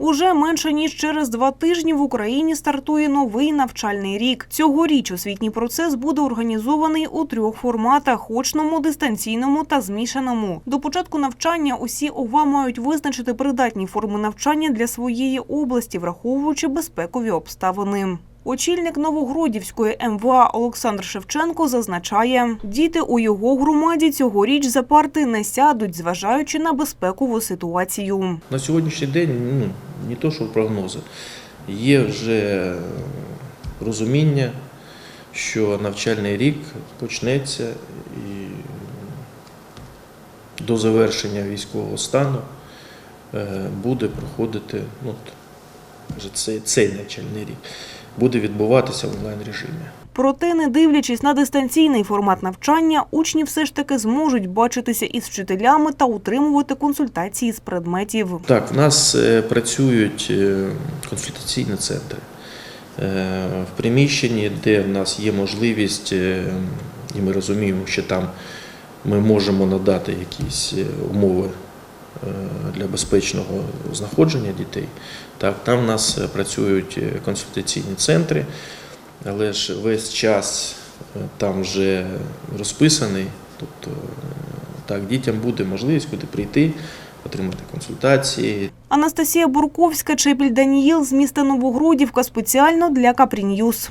Уже менше ніж через два тижні в Україні стартує новий навчальний рік. Цьогоріч освітній процес буде організований у трьох форматах: очному, дистанційному та змішаному. До початку навчання усі ОВА мають визначити придатні форми навчання для своєї області, враховуючи безпекові обставини. Очільник Новогродівської МВА Олександр Шевченко зазначає, діти у його громаді цьогоріч за парти не сядуть, зважаючи на безпекову ситуацію. На сьогоднішній день ну, не то, що прогнози, є вже розуміння, що навчальний рік почнеться і до завершення військового стану е, буде проходити ну, вже цей, цей навчальний рік, буде відбуватися в онлайн режимі. Проте, не дивлячись на дистанційний формат навчання, учні все ж таки зможуть бачитися із вчителями та утримувати консультації з предметів. Так, в нас е, працюють е, консультаційні центри Е, в приміщенні, де в нас є можливість, і ми розуміємо, що там ми можемо надати якісь умови для безпечного знаходження дітей. Так, там в нас працюють консультаційні центри, але ж весь час е, там вже розписаний. Тобто е, так, дітям буде можливість куди прийти, отримати консультації, Анастасія Бурковська, Чепіль Даніїл з міста Новогродівка спеціально для Капріньюз.